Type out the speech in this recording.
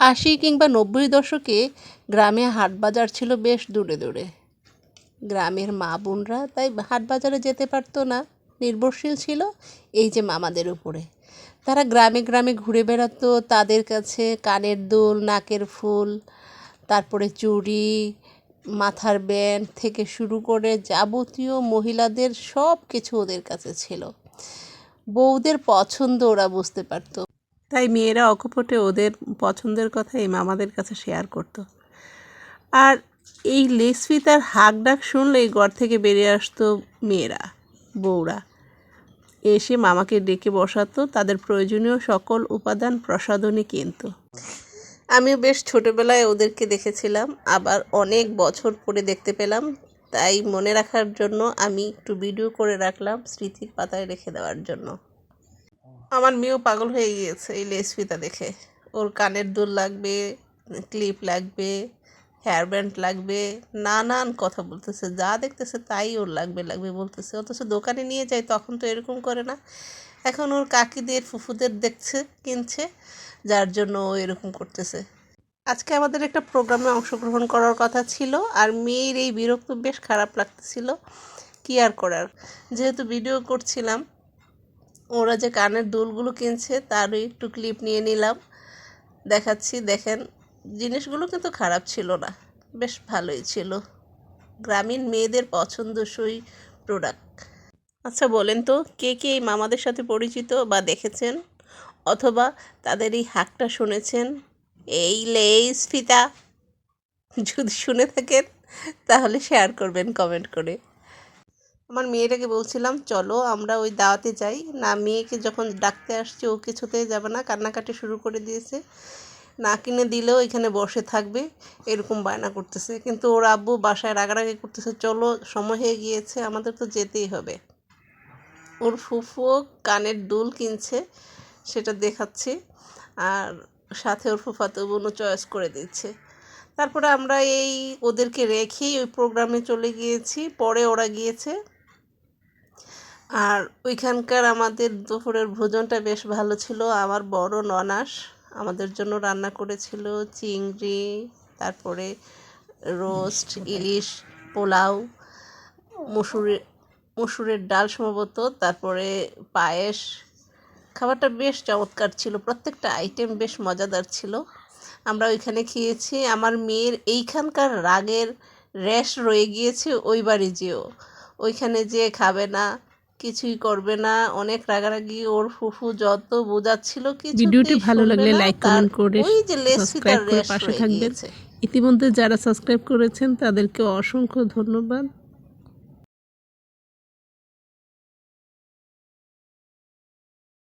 আশি কিংবা নব্বই দশকে গ্রামে হাট বাজার ছিল বেশ দূরে দূরে। গ্রামের মা বোনরা তাই হাট বাজারে যেতে পারতো না, নির্ভরশীল ছিল এই যে মামাদের উপরে। তারা গ্রামে গ্রামে ঘুরে বেড়াতো, তাদের কাছে কানের দুল, নাকের ফুল, তারপরে চুড়ি, মাথার ব্যান্ড থেকে শুরু করে যাবতীয় মহিলাদের সব কিছু ওদের কাছে ছিল। বউদের পছন্দ ওরা বুঝতে পারতো। তাই মেয়েরা অকপটে ওদের পছন্দের কথা এই মামাদের কাছে শেয়ার করত। আর এই লেসফি তার হাক ডাক শুনলেই ঘর থেকে বেরিয়ে আসতো মেয়েরা, বউরা। এসে মামাকে ডেকে বসাতো, তাদের প্রয়োজনীয় সকল উপাদান প্রসাধনী কিনতো। আমিও বেশ ছোটোবেলায় ওদেরকে দেখেছিলাম, আবার অনেক বছর পরে দেখতে পেলাম। তাই মনে রাখার জন্য আমি একটু ভিডিও করে রাখলাম স্মৃতির পাতায় রেখে দেওয়ার জন্য। আমার মেয়েও পাগল হয়ে গিয়েছে এই লেস ফিতা দেখে। ওর কানের দুল লাগবে ক্লিপ লাগবে হেয়ার ব্যান্ড লাগবে, নানান কথা বলতেছে। যা দেখতেছে তাই ওর লাগবে লাগবে বলতেছে। অথচ দোকানে নিয়ে যায়, তখন তো এরকম করে না। এখন ওর কাকিদের, ফুফুদের দেখছে, কিনছে, যার জন্য ও এরকম করতেছে। আজকে আমাদের একটা প্রোগ্রামে অংশগ্রহণ করার কথা ছিল, আর মেয়ের এই বিরক্ত বেশ খারাপ লাগতেছিল। কি আর করার? যেহেতু ভিডিও করছিলাম ওরা যে কানের দুলগুলো কিনছে, তারই একটু ক্লিপ নিয়ে নিলাম। দেখাচ্ছি, দেখেন, জিনিসগুলো কিন্তু খারাপ ছিল না, বেশ ভালোই ছিল। গ্রামীণ মেয়েদের পছন্দসই প্রোডাক্ট আচ্ছা বলেন তো, কে কে এই মামাদের সাথে পরিচিত বা দেখেছেন? অথবা তাদের এই হাকটা শুনেছেন? এই লেস ফিতা যদি শুনে থাকেন, তাহলে শেয়ার করবেন কমেন্ট করে। আমার মেয়েটাকে বলছিলাম, চলো আমরা ওই দাওয়াতে যাই। না, মেয়েকে যখন ডাকতে আসছি, ও কিছুতেই যাবে না, কান্নাকাটি শুরু করে দিয়েছে। না কিনে দিলেও এখানে বসে থাকবে, এরকম বায়না করতেছে। কিন্তু ওর আব্বু বাসায় রাগারাগি করতেছে, চলো, সময় হয়ে গিয়েছে, আমাদের তো যেতেই হবে। ওর ফুফুও কানের দুল কিনছে, সেটা দেখাচ্ছি, আর সাথে ওর ফুফাতো বোনও চয়েস করে দিচ্ছে। তারপরে আমরা এই ওদেরকে রেখেই ওই প্রোগ্রামে চলে গিয়েছি। পরে ওরা গিয়েছে আর ওইখানকার আমাদের দুপুরের ভোজনটা বেশ ভালো ছিল। আমার বড় ননাস আমাদের জন্য রান্না করেছিল চিংড়ি, তারপরে রোস্ট, ইলিশ, পোলাও মুসুরের মুসুরের ডাল সম্ভবত, তারপরে পায়েস। খাবারটা বেশ চমৎকার ছিল, প্রত্যেকটা আইটেম বেশ মজাদার ছিল। আমরা ওইখানে খেয়েছি। আমার মেয়ের এইখানকার রাগের র্যাশ রয়ে গিয়েছে, ওই বাড়ি যেও। ওইখানে যেয়ে খাবে না। কিছুই করবে না। অনেক রাগারাগি ওর ফুফু যত বোঝাচ্ছিল কিছু ভিডিওটি ভালো লাগলে লাইক কমেন্ট করে ওই যে লেস সাবস্ক্রাইব করে পাশে থাকবেন। ইতিমধ্যে যারা সাবস্ক্রাইব করেছেন তাদেরকে অসংখ্য ধন্যবাদ।